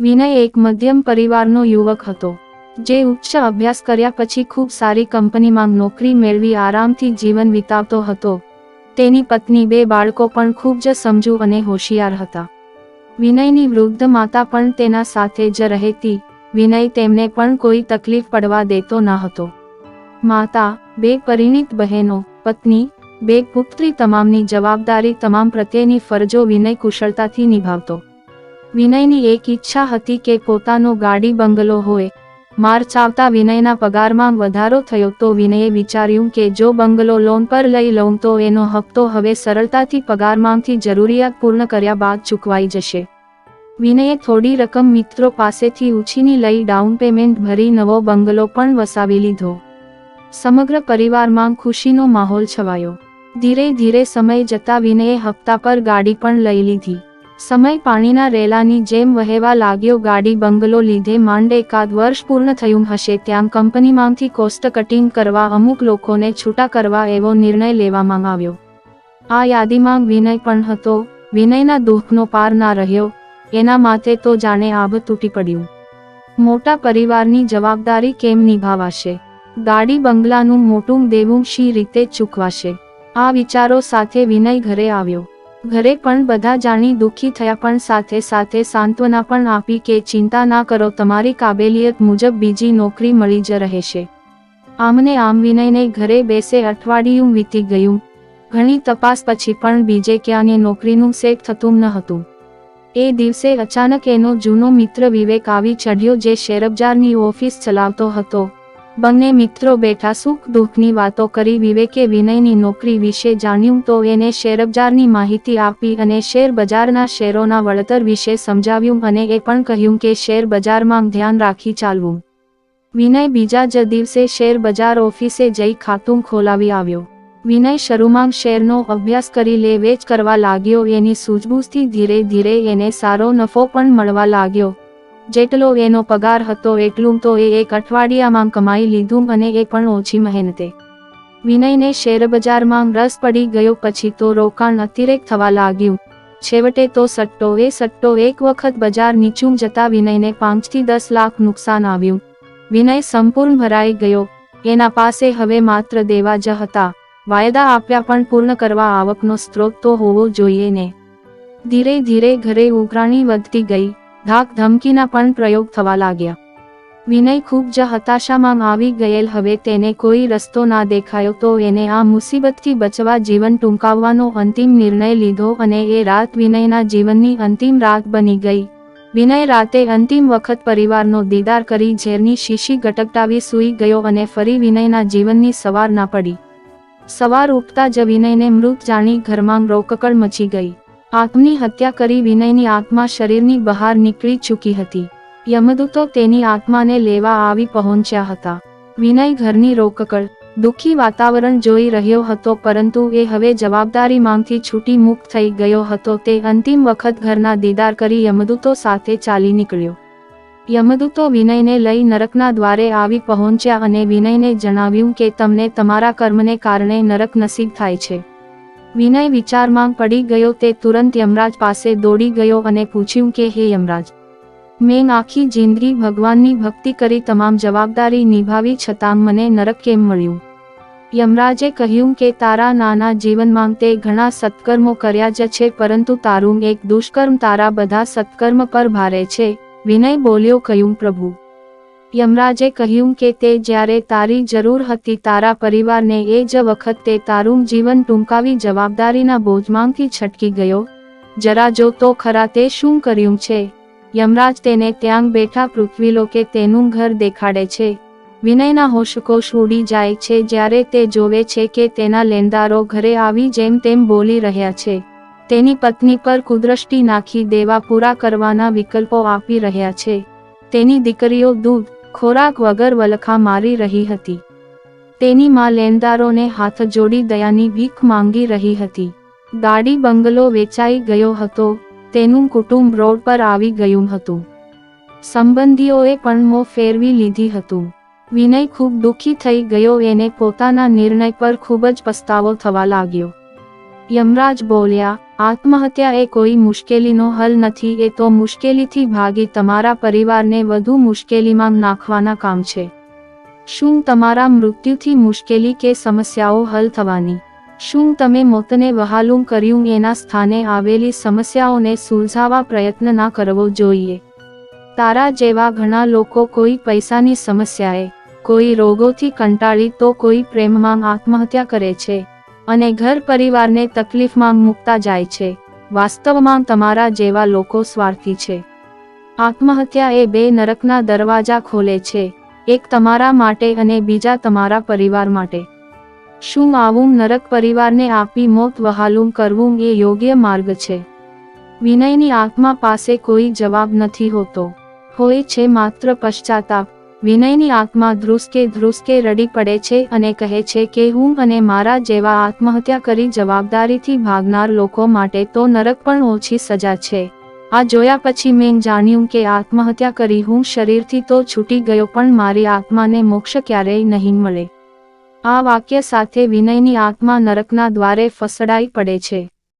વિનય એક મધ્યમ પરિવારનો યુવક હતો, જે ઉચ્ચ અભ્યાસ કર્યા પછી ખૂબ સારી કંપનીમાં નોકરી મેળવી આરામથી જીવન વિતાવતો હતો. તેની પત્ની બે બાળકો પણ ખૂબ જ સમજુ અને હોશિયાર હતા. વિનયની વૃદ્ધ માતા પણ તેના સાથે જ રહેતી, વિનય તેમને પણ કોઈ તકલીફ પડવા દેતો ન હતો. માતા, બે પરિણીત બહેનો, પત્ની, બે પુત્રી તમામની જવાબદારી તમામ પ્રત્યેની ફરજો વિનય કુશળતાથી નિભાવતો. વિનયની એક ઈચ્છા હતી કે પોતાનો ગાડી બંગલો હોય. માર્ચ આવતા વિનયના પગારમાં વધારો થયો તો વિનયે વિચાર્યું કે જો બંગલો લોન પર લઈ લઉં તો એનો હપ્તો હવે સરળતાથી પગારમાંથી જરૂરિયાત પૂર્ણ કર્યા બાદ ચૂકવાઈ જશે. વિનયે થોડી રકમ મિત્રો પાસેથી ઉછીની લઈ ડાઉન પેમેન્ટ ભરી નવો બંગલો પણ વસાવી લીધો. સમગ્ર પરિવારમાં ખુશીનો માહોલ છવાયો. ધીરે ધીરે સમય જતા વિનયે હપ્તા પર ગાડી પણ લઈ લીધી. સમય પાણીના રેલાની જેમ વહેવા લાગ્યો ગાડી બંગલો લીધે માંડ એકાદ વર્ષ પૂર્ણ થયું હશે ત્યાં કંપનીમાંથી કોસ્ટ કટિંગ કરવા અમુક લોકોને છૂટા કરવા એવો નિર્ણય લેવામાં આવ્યો. આ યાદીમાં વિનય પણ હતો. વિનયના દુઃખનો પાર ના રહ્યો. એના માથે તો જાણે આભ તૂટી પડ્યું. મોટા પરિવારની જવાબદારી કેમ નિભાવાશે? ગાડી બંગલાનું મોટું દેવું શી રીતે ચૂકવાશે? આ વિચારો સાથે વિનય ઘરે આવ્યો. ઘરે પણ બધા જાણી દુઃખી થયા પણ સાથે સાથે સાંત્વના પણ આપી કે ચિંતા ના કરો, તમારી કાબેલિયત મુજબ બીજી નોકરી મળી જ રહેશે. આમને આમ વિનયને ઘરે બેસે અઠવાડિયું વીતી ગયું. ઘણી તપાસ પછી પણ બીજે ક્યાંય નોકરીનું સેટ થતું ન હતું. એ દિવસે અચાનક એનો જૂનો મિત્ર વિવેક આવી ચઢ્યો જે શેરબજારની ઓફિસ ચલાવતો હતો. બંને મિત્રો બેઠા સુખ દુઃખની વાતો કરી વિવેકે વિનયની નોકરી વિશે જાણ્યું તો એને શેરબજારની માહિતી આપી અને શેર બજારના શેરોના વળતર વિશે સમજાવ્યું અને એ પણ કહ્યું કે શેર બજારમાં ધ્યાન રાખી ચાલવું. વિનય બીજા જ દિવસે શેર બજાર ઓફિસે જઈ ખાતું ખોલાવી આવ્યો. વિનય શરૂમાં શેરનો અભ્યાસ કરી લે વેચ કરવા લાગ્યો, એની સૂઝબૂઝથી ધીરે ધીરે એને સારો નફો પણ મળવા લાગ્યો. જેટલો એનો પગાર હતો એટલું તો એ એક અઠવાડિયામાં કમાઈ લીધું અને એ પણ ઓછી મહેનતે. વિનયને શેરબજારમાં રસ પડી ગયો પછી તો રોકાણ અતિરેક થવા લાગ્યું. છેવટે તો સટ્ટો એ સટ્ટો એક વખત બજાર નીચું જતા વિનયને પાંચથી દસ લાખ નુકસાન આવ્યું. વિનય સંપૂર્ણ ભરાઈ ગયો. એના પાસે હવે માત્ર દેવા જ હતા. વાયદા આપ્યા પણ પૂર્ણ કરવા આવકનો સ્ત્રોત તો હોવો જોઈએ ને. ધીરે ધીરે ઘરે ઉઘરાણી વધતી ગઈ. ધાક ધમકીના પણ પ્રયોગ થવા લાગ્યા. વિનય ખૂબ જ હતાશામાં આવી ગયેલ. હવે તેને કોઈ રસ્તો ના દેખાયો તો એને આ મુસીબતથી બચવા જીવન ટૂંકાવવાનો અંતિમ નિર્ણય લીધો અને એ રાત વિનયના જીવનની અંતિમ રાત બની ગઈ. વિનય રાતે અંતિમ વખત પરિવારનો દીદાર કરી ઝેરની શીશી ગટકટાવી સૂઈ ગયો અને ફરી વિનયના જીવનની સવાર ના પડી. સવાર ઉઠતા જ વિનયને મૃત જાણી ઘરમાં રોકકળ મચી ગઈ. આત્મની હત્યા કરી વિનયની આત્મા શરીરની બહાર નીકળી ચૂકી હતી. યમદૂતો તેની આત્માને લેવા આવી પહોંચ્યા હતા. વિનય ઘરની રોકકળ, દુઃખી વાતાવરણ જોઈ રહ્યો હતો પરંતુ એ હવે જવાબદારી માંગથી છૂટી મુક્ત થઈ ગયો હતો. તે અંતિમ વખત ઘરના દીદાર કરી યમદૂતો સાથે ચાલી નીકળ્યો. યમદૂતો વિનયને લઈ નરકના દ્વારે આવી પહોંચ્યા અને વિનયને જણાવ્યું કે તમને તમારા કર્મને કારણે નરક નસીબ થાય છે. વિનય વિચારમાં પડી ગયો તે તુરંત યમરાજ પાસે દોડી ગયો અને પૂછ્યું કે, હે યમરાજ, મેં આખી જિંદગી ભગવાનની ભક્તિ કરી તમામ જવાબદારી નિભાવી છતાં મને નરક કેમ મળ્યું યમરાજે કહ્યું કે, તારા નાના જીવનમાં તે ઘણા સત્કર્મો કર્યા જ છે, પરંતુ તારું એક દુષ્કર્મ તારા બધા સત્કર્મ પર ભારે છે વિનય બોલ્યો, કહ્યું, પ્રભુ યમરાજે કહ્યું કે તે જ્યારે તારી જરૂર હતી તારા પરિવારને એ જ વખત તે તારું જીવન ટૂંકાવી જવાબદારીના બોજમાંથી છટકી ગયો. જરા જો તો ખરા તે શું કર્યું છે? યમરાજ તેને ત્યાં બેઠા પૃથ્વીલોકે તેનું ઘર દેખાડે છે. વિનયના હોશકોશ ઉડી જાય છે જ્યારે તે જોવે છે કે તેના લેણદારો ઘરે આવી જેમ તેમ બોલી રહ્યા છે. તેની પત્ની પર કુદ્રષ્ટિ નાખી દેવા પૂરા કરવાના વિકલ્પો આપી રહ્યા છે. તેની દીકરીઓ દૂધ ખોરાક વગર વલખા મારી રહી હતી. તેની માં લેનદારોને હાથ જોડી દયાની ભીખ માંગી રહી હતી. ગાડી બંગલો વેચાઈ ગયો હતો, તેનું કુટુંબ રોડ પર આવી ગયું હતું. સંબંધીઓએ પણ મો ફેરવી લીધી હતું. વિનય ખૂબ દુઃખી થઈ ગયો, એને પોતાના નિર્ણય પર ખૂબ જ પસ્તાવો થવા લાગ્યો. યમરાજ બોલ્યા આત્મહત્યા એ કોઈ મુશ્કેલીનો હલ નથી, એ તો મુશ્કેલીથી ભાગી તમારા પરિવારને વધુ મુશ્કેલીમાં નાખવાના કામ છે. શું તમારા મૃત્યુથી મુશ્કેલી કે સમસ્યાઓ હલ થવાની? શું તમે મોતને વહાલું કર્યું એના સ્થાને આવેલી સમસ્યાઓને સુલઝાવા પ્રયત્ન ના કરવો જોઈએ? તારા જેવા ઘણા લોકો કોઈ પૈસાની સમસ્યાએ, કોઈ રોગોથી કંટાળી તો કોઈ પ્રેમમાં આત્મહત્યા કરે છે. અને ઘર પરિવારને તકલીફમાં મૂકતા જાય છે. વાસ્તવમાં તમારા જેવા લોકો સ્વાર્થી છે. આત્મહત્યા એ બે નરકના દરવાજા ખોલે છે. એક તમારા માટે અને બીજા તમારા પરિવાર માટે. શું આવું નરક પરિવારને આપી મોત વહાલું કરવું એ યોગ્ય માર્ગ છે? વિનયની આત્મા પાસે કોઈ જવાબ નથી હોતો. હોય છે માત્ર પશ્ચાતાપ. વિનયની આત્મા ધ્રુસકે ધ્રુસકે રડી પડે છે અને કહે છે કે હું અને મારા જેવા આત્મહત્યા કરી જવાબદારીથી ભાગનાર લોકો માટે તો નરક પણ ઓછી સજા છે. આ જોયા પછી મેં જાણ્યું કે આત્મહત્યા કરી હું શરીરથી તો છૂટી ગયો પણ મારી આત્માને મોક્ષ ક્યારેય નહીં મળે. આ વાક્ય સાથે વિનયની આત્મા નરકના દ્વારે ફસડાઈ પડે છે.